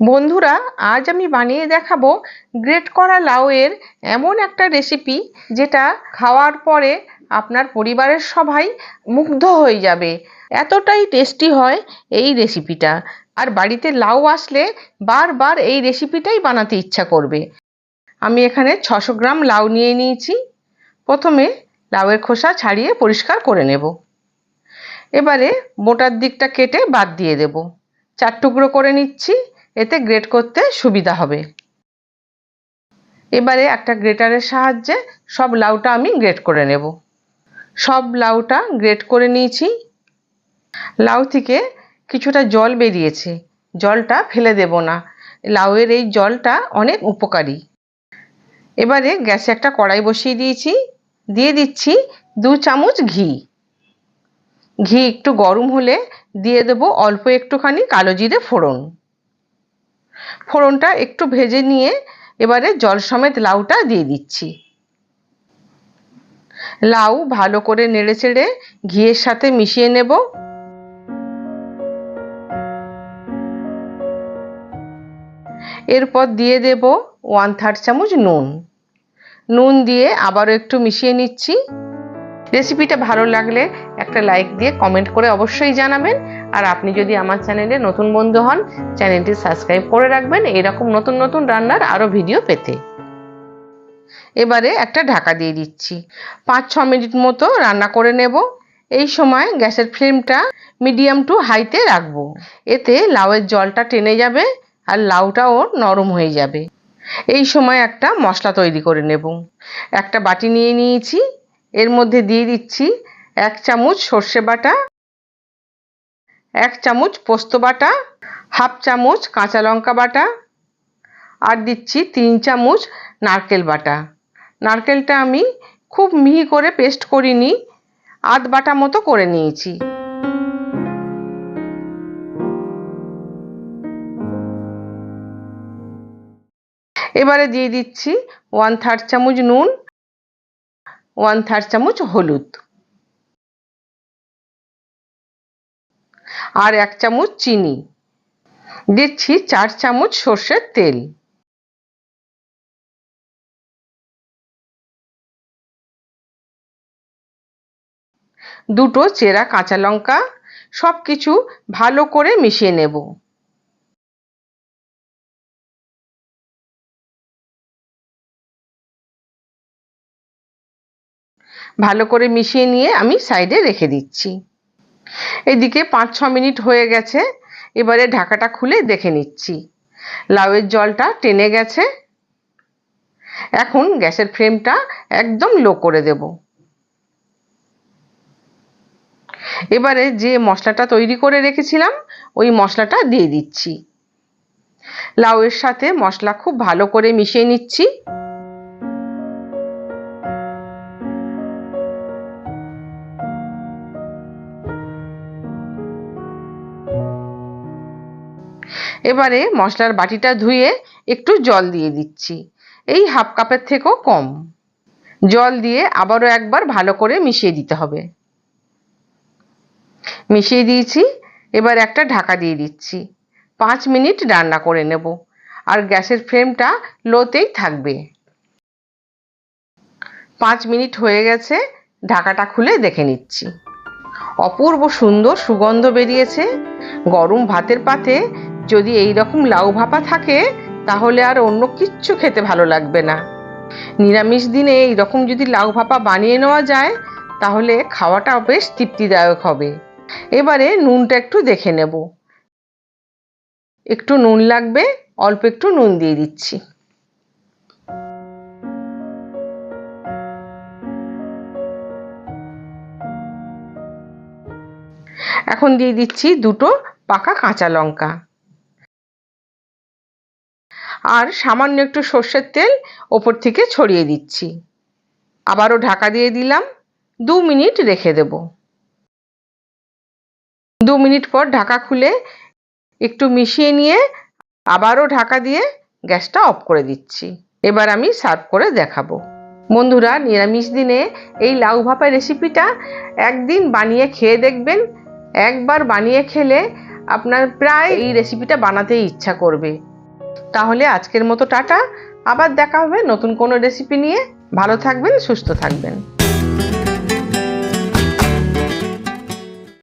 বন্ধুরা, আজ আমি বানিয়ে দেখাবো গ্রেট করা লাউয়ের এমন একটা রেসিপি যেটা খাওয়ার পরে আপনার পরিবারের সবাই মুগ্ধ হয়ে যাবে। এতটাই টেস্টি হয় এই রেসিপিটা আর বাড়িতে লাউ আসলে বারবার এই রেসিপিটাই বানাতে ইচ্ছা করবে। আমি এখানে ছশো গ্রাম লাউ নিয়ে নিয়েছি। প্রথমে লাউয়ের খোসা ছাড়িয়ে পরিষ্কার করে নেব। এবারে মোটার দিকটা কেটে বাদ দিয়ে দেব। চার টুকরো করে নিচ্ছি। এতে গ্রেট করতে সুবিধা হবে। এবারে একটা গ্রেটারের সাহায্যে সব লাউটা আমি গ্রেট করে নেব। সব লাউটা গ্রেট করে নিয়েছি। লাউ থেকে কিছুটা জল বেরিয়েছে। জলটা ফেলে দেব না। লাউয়ের এই জলটা অনেক উপকারী। এবারে গ্যাসে একটা কড়াই বসিয়ে দিয়েছি। দিয়ে দিচ্ছি দু চামচ ঘি। ঘি একটু গরম হলে দিয়ে দেব অল্প একটুখানি কালো জিরে ফোড়ন। ফোড়নটা একটু ভেজে নিয়ে এবারে জল সমেত লাউটা দিয়ে দিচ্ছি। লাউ ভালো করে নেড়ে চেড়ে ঘিয়ের সাথে মিশিয়ে নেব। এরপর দিয়ে দেব ওয়ান থার্ড চামচ নুন। নুন দিয়ে আবারও একটু মিশিয়ে নিচ্ছি। রেসিপিটা ভালো লাগলে একটা লাইক দিয়ে কমেন্ট করে অবশ্যই জানাবেন। আর আপনি যদি আমার চ্যানেলে নতুন বন্ধু হন, চ্যানেলটি সাবস্ক্রাইব করে রাখবেন এরকম নতুন নতুন রান্নার আরও ভিডিও পেতে। এবারে একটা ঢাকা দিয়ে দিচ্ছি। পাঁচ ছ মিনিট মতো রান্না করে নেব। এই সময় গ্যাসের ফ্লেমটা মিডিয়াম টু হাইতে রাখব। এতে লাউয়ের জলটা টেনে যাবে আর লাউটাও নরম হয়ে যাবে। এই সময় একটা মশলা তৈরি করে নেব। একটা বাটি নিয়ে নিয়েছি। এর মধ্যে দিয়ে দিচ্ছি এক চামচ সর্ষে বাটা। এক চামচ পোস্ত বাটা, হাফ চামচ কাঁচা লঙ্কা বাটা আর দিচ্ছি তিন চামচ নারকেল বাটা। নারকেলটা আমি খুব মিহি করে পেস্ট করিনি, আধ বাটা মতো করে নিয়েছি। এবারে দিয়ে দিচ্ছি ওয়ান থার্ড চামচ নুন, ওয়ান থার্ড চামচ হলুদ। আর এক চামচ চিনি। দিচ্ছি চার চামচ সর্ষের তেল। দুটো চেরা কাঁচা লঙ্কা সব কিছু ভালো করে মিশিয়ে নেব। ভালো করে মিশিয়ে নিয়ে আমি সাইডে রেখে দিচ্ছি। এদিকে পাঁচ, ছ মিনিট হয়ে গেছে। এবারে ঢাকাটা খুলে দেখে নিচ্ছি। লাউয়ের জলটা টেনে গেছে। এখন গ্যাসের ফ্লেমটা একদম লো করে দেব। এবারে যে মশলাটা তৈরি করে রেখেছিলাম, ওই মশলাটা দিয়ে দিচ্ছি। লাউয়ের সাথে মশলা খুব ভালো করে মিশিয়ে নিচ্ছি। এবারে মশলার বাটিটা ধুয়ে একটু জল দিয়ে দিচ্ছি। এই হাফ কাপের থেকেও কম। জল দিয়ে আবারও একবার ভালো করে মিশিয়ে দিতে হবে। মিশিয়ে দিয়েছি, এবার একটা ঢাকা দিয়ে দিচ্ছি। পাঁচ মিনিট রান্না করে নেব। আর গ্যাসের ফ্লেমটা লোতেই থাকবে। পাঁচ মিনিট হয়ে গেছে, ঢাকাটা খুলে দেখে নিচ্ছি। অপূর্ব সুন্দর সুগন্ধ বেরিয়েছে। গরম ভাতের পাতে যদি এই রকম লাউ ভাপা থাকে, তাহলে আর অন্য কিচ্ছু খেতে ভালো লাগবে না। নিরামিষ দিনে এই রকম যদি লাউ ভাপা বানিয়ে নেওয়া যায়, তাহলে খাওয়াটা বেশ তৃপ্তিদায়ক হবে। এবারে নুনটা একটু দেখে নেব। একটু নুন লাগবে, অল্প একটু নুন দিয়ে দিচ্ছি। এখন দিয়ে দিচ্ছি দুটো পাকা কাঁচা লঙ্কা। আর সামান্য একটু সর্ষের তেল ওপর থেকে ছড়িয়ে দিচ্ছি। আবারও ঢাকা দিয়ে দিলাম। দু মিনিট রেখে দেব। দু মিনিট পর ঢাকা খুলে একটু মিশিয়ে নিয়ে আবারও ঢাকা দিয়ে গ্যাসটা অফ করে দিচ্ছি। এবার আমি সার্ভ করে দেখাবো। বন্ধুরা, নিরামিষ দিনে এই লাউ ভাপা রেসিপিটা একদিন বানিয়ে খেয়ে দেখবেন। একবার বানিয়ে খেলে আপনার প্রায় এই রেসিপিটা বানাতেই ইচ্ছা করবে। তাহলে আজকের মতো টাটা। আবার দেখা হবে নতুন কোনো রেসিপি নিয়ে। ভালো থাকবেন, সুস্থ থাকবেন।